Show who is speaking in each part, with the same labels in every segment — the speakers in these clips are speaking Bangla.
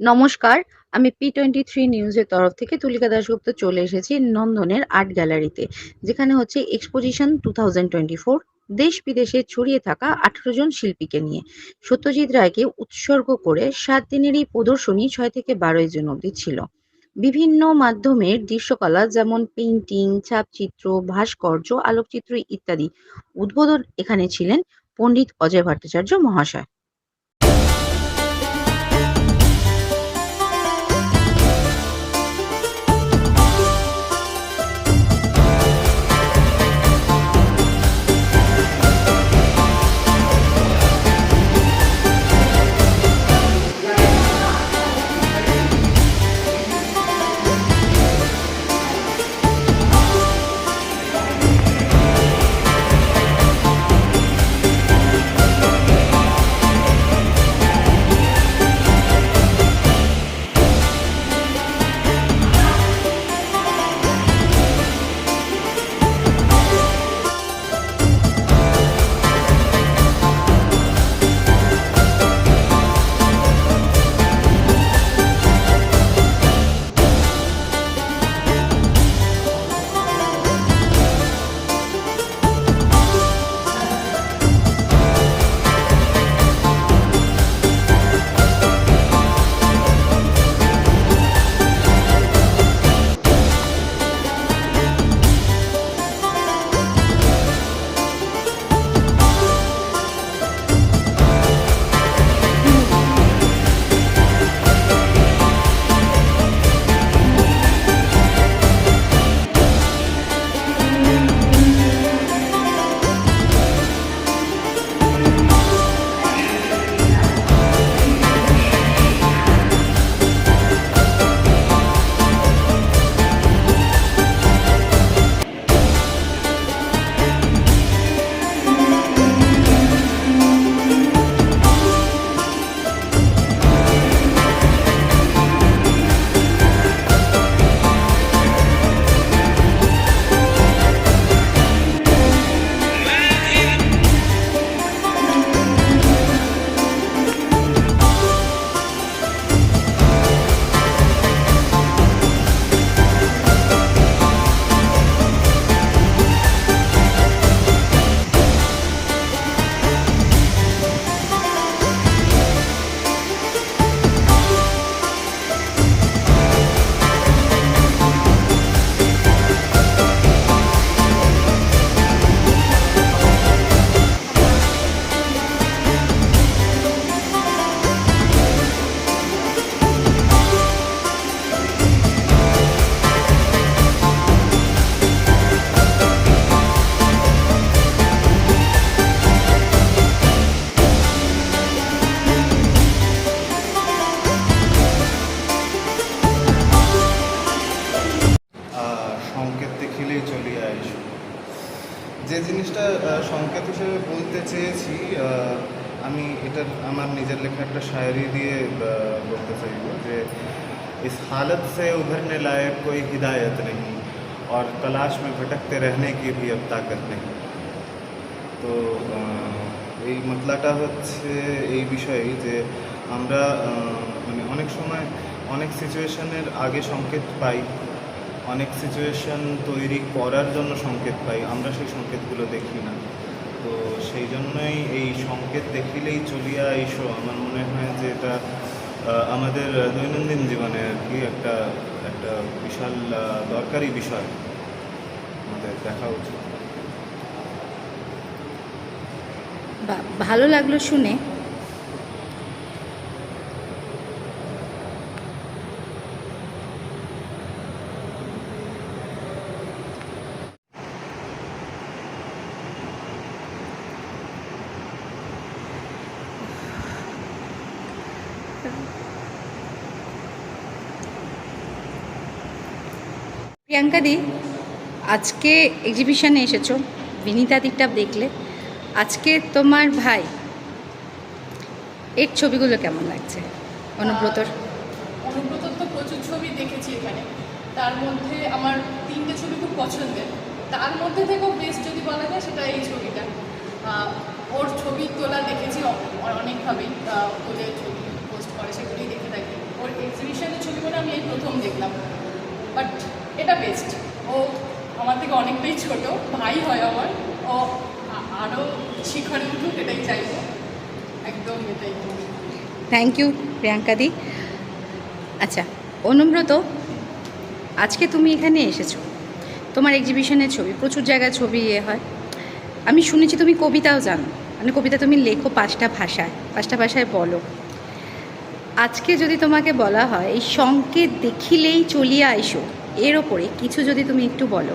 Speaker 1: নমস্কার, আমি পি টোয়েন্টি থ্রি নিউজের তরফ থেকে তুলিকা দাশগুপ্ত চলে এসেছি নন্দনের আর্ট গ্যালারিতে। যেখানে হচ্ছে exposition two thousand twenty four দেশ বিদেশে ছড়িয়ে থাকা আঠেরো জন শিল্পীকে নিয়ে। সত্যজিৎ রায়কে উৎসর্গ করে সাত দিনের এই প্রদর্শনী ছয় থেকে বারোই জুন অবধি ছিল। বিভিন্ন মাধ্যমের দৃশ্যকলা যেমন পেইন্টিং, ছাপচিত্র, ভাস্কর্য, আলোকচিত্র ইত্যাদি উদ্বোধন এখানে ছিলেন পণ্ডিত অজয় ভট্টাচার্য মহাশয়।
Speaker 2: জিনিসটা আহ, সংকেত হিসেবে বলতে চেয়েছি আহ, আমি এটার আমার নিজের লেখা একটা শায়রি দিয়ে আহ, বলতে চাইব যে इस हालत से उभरने लायक कोई हिदायत नहीं और तलाश में भटकते रहने की भी अब ताकत नहीं তো আহ, এই মতলাটা হচ্ছে এই বিষয়েই যে আমরা আহ, মানে অনেক সময় অনেক সিচুয়েশনের আগে সংকেত পাই অনেক সিচুয়েশন তৈরি করার জন্য সংকেত পাই। আমরা সেই সংকেতগুলো দেখি না। তো সেই জন্যই এই সংকেত দেখিলেই চলিয়া এইসো আমার মনে হয় যে এটা আমাদের দৈনন্দিন জীবনে আর কি একটা একটা বিশাল দরকারি বিষয় আমাদের দেখা উচিত।
Speaker 1: ভালো লাগল শুনে। প্রিয়াঙ্কা দি, আজকে এক্সিবিশনে এসেছ, বিনীতা দিকটা দেখলে। আজকে তোমার ভাই, এর ছবিগুলো কেমন লাগছে? অনুব্রতর।
Speaker 3: অনুব্রতর তো প্রচুর ছবি দেখেছি এখানে। তার মধ্যে আমার তিনটে ছবি খুব পছন্দের। তার মধ্যে থেকেও বেস্ট যদি বলা যায় সেটা এই ছবিটা। ওর ছবি তোলা দেখেছি অনেকভাবেই তুলে ছবি পোস্ট করে, সেগুলোই দেখে থাকি। ওর প্রথম দেখলাম। বাট এটা বেস্ট ও আমার থেকে অনেকটাই ছোট, ভাই হয় আমার। ও আরও শিখরে উঠুক, এটাই চাইব। একদম এটাই।
Speaker 4: থ্যাংক ইউ প্রিয়াঙ্কাদি আচ্ছা অনুব্রত, আজকে তুমি এখানে এসেছ। তোমার এক্সিবিশনের ছবি, প্রচুর জায়গায় ছবি ইয়ে হয়। আমি শুনেছি তুমি কবিতাও জানো। মানে কবিতা তুমি লেখো পাঁচটা ভাষায় পাঁচটা ভাষায় বলো। আজকে যদি তোমাকে বলা হয়, এই সংকেত দেখিলেই চলিয়া আইসো। এর ওপরে কিছু যদি তুমি একটু বলো।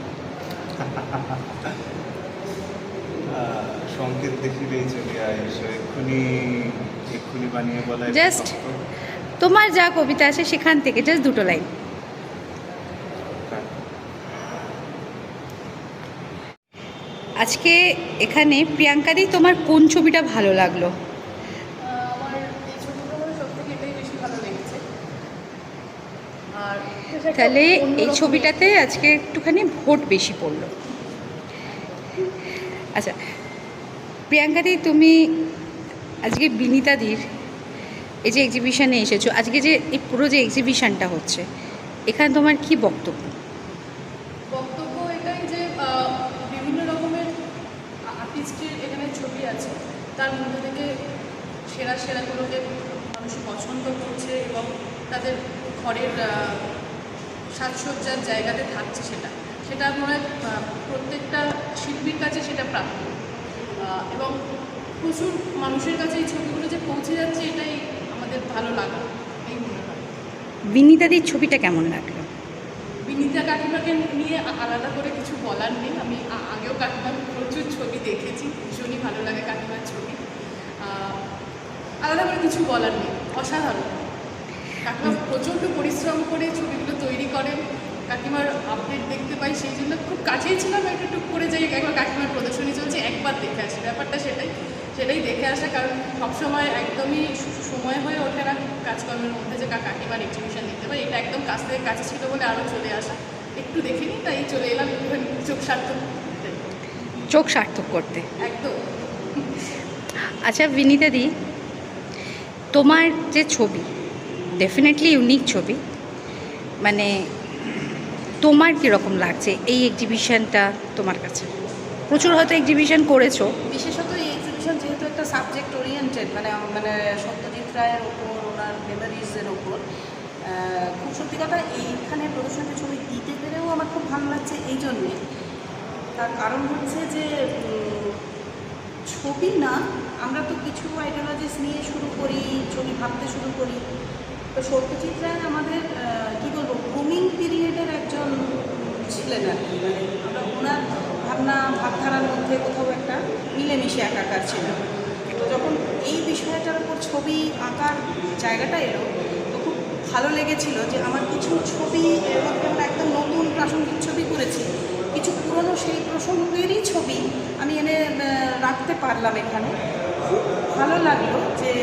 Speaker 2: আহ, সংকেত দেখিলেই চলে আইসো এক্ষুনি এক্ষুনি বানিয়ে বলা একটু
Speaker 4: তোমার যা কবিতা আছে সেখান থেকে জাস্ট দুটো লাইন আজকে এখানে প্রিয়াঙ্কাদি তোমার কোন ছবিটা ভালো লাগল
Speaker 3: আহ, আমার এই ছবিগুলো সব থেকে এটাই বেশি ভালো লেগেছে আর বেশ একটা
Speaker 4: তাহলে এই ছবিটাতে আজকে একটুখানি ভোট বেশি পড়ল। আচ্ছা প্রিয়াঙ্কাদি তুমি আজকে বিনীতাদির এই যে এক্সিবিশনে এসেছ, আজকে যে এই পুরো যে এক্সিবিশনটা হচ্ছে, এখানে তোমার কি বক্তব্য?
Speaker 3: বক্তব্য যে বিভিন্ন রকমের আর্টিস্টের এখানে ছবি আছে। তার মধ্যে থেকে সেরা সেরাগুলোকে মানুষ পছন্দ করছে এবং তাদের ঘরের সাজসজ্জার জায়গাতে থাকছে সেটা। সেটা মনে প্রত্যেকটা শিল্পীর কাছে সেটা প্রাপ্য। এবং প্রচুর মানুষের কাছে এই ছবিগুলো যে পৌঁছে যাচ্ছে এটাই আমাদের ভালো লাগা। এই মনে হয়।
Speaker 4: বিনীতাদির ছবিটা কেমন লাগল?
Speaker 3: বিনীতা কাকিমাকে নিয়ে আলাদা করে কিছু বলার নেই। আমি আগেও কাকিমার প্রচুর ছবি দেখেছি। ভীষণই ভালো লাগে কাকিমার ছবি। আলাদা করে কিছু বলার নেই। অসাধারণ। কাকিমা প্রচণ্ড পরিশ্রম করে ছবিগুলো তৈরি করেন কাকিমার আপডেট দেখতে পাই সেই জন্য খুব কাছেই ছিলাম একটু টুক করে যাই একবার কাকিমার প্রদর্শনী চলছে একবার দেখে আসি। ব্যাপারটা সেটাই সেটাই দেখে আসা কারণ সবসময় একদমই সময় হয়ে ওঠে না কাজকর্মের মধ্যে যে কাকিমার এক্সিবিশন দেখতে পাই এটা একদম কাছ থেকে কাছে ছিল বলে আরও চলে আসা। একটু দেখিনি তাই চলে এলাম একটুখানি চোখ সার্থক করতে।
Speaker 4: চোখ সার্থক করতে।
Speaker 3: একদম।
Speaker 4: আচ্ছা বিনীতাদি তোমার যে ছবি ডেফিনেটলি ইউনিক ছবি মানে তোমার কীরকম লাগছে এই এক্সিবিশনটা তোমার কাছে? প্রচুর হয়তো এক্সিবিশন করেছ।
Speaker 5: বিশেষত এই এক্সিবিশন যেহেতু একটা সাবজেক্ট ওরিয়েন্টেড মানে মানে সত্যজিৎ রায়ের ওপর, ওনার মেমোরিজের ওপর খুব সত্যি কথা এইখানে প্রদর্শনী ছবি দিতে পেরেও আমার খুব ভালো লাগছে এই জন্যে। তার কারণ হচ্ছে যে ছবি না, আমরা তো কিছু আইডিওলজিস নিয়ে শুরু করি, ছবি ভাবতে শুরু করি। তো সত্যজিৎ রায় আমাদের কী বলব গ্রুমিং পিরিয়ডের একজন ছিলেন আর কি। মানে আমরা ওনার ভাবনা, ভাবধারার মধ্যে কোথাও একটা মিলেমিশে একাকার ছিল তো যখন এই বিষয়টার উপর ছবি আঁকার জায়গাটা এলো, তো খুব ভালো লেগেছিল যে আমার কিছু ছবি এর মধ্যে আমরা একদম নতুন প্রাসঙ্গিক ছবি করেছি। কিছু পুরনো সেই প্রসঙ্গেরই ছবি আমি এনে রাখতে পারলাম এখানে। খুব ভালো লাগল যে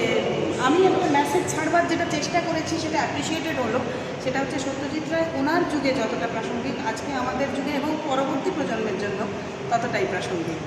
Speaker 5: আমি একটা মেসেজ ছাড়বার যেটা চেষ্টা করেছি, সেটা অ্যাপ্রিসিয়েটেড হলো। সেটা হচ্ছে সত্যজিৎ রায়, ওনার যুগে যতটা প্রাসঙ্গিক, আজকে আমাদের যুগে এবং পরবর্তী প্রজন্মের জন্য ততটাই প্রাসঙ্গিক।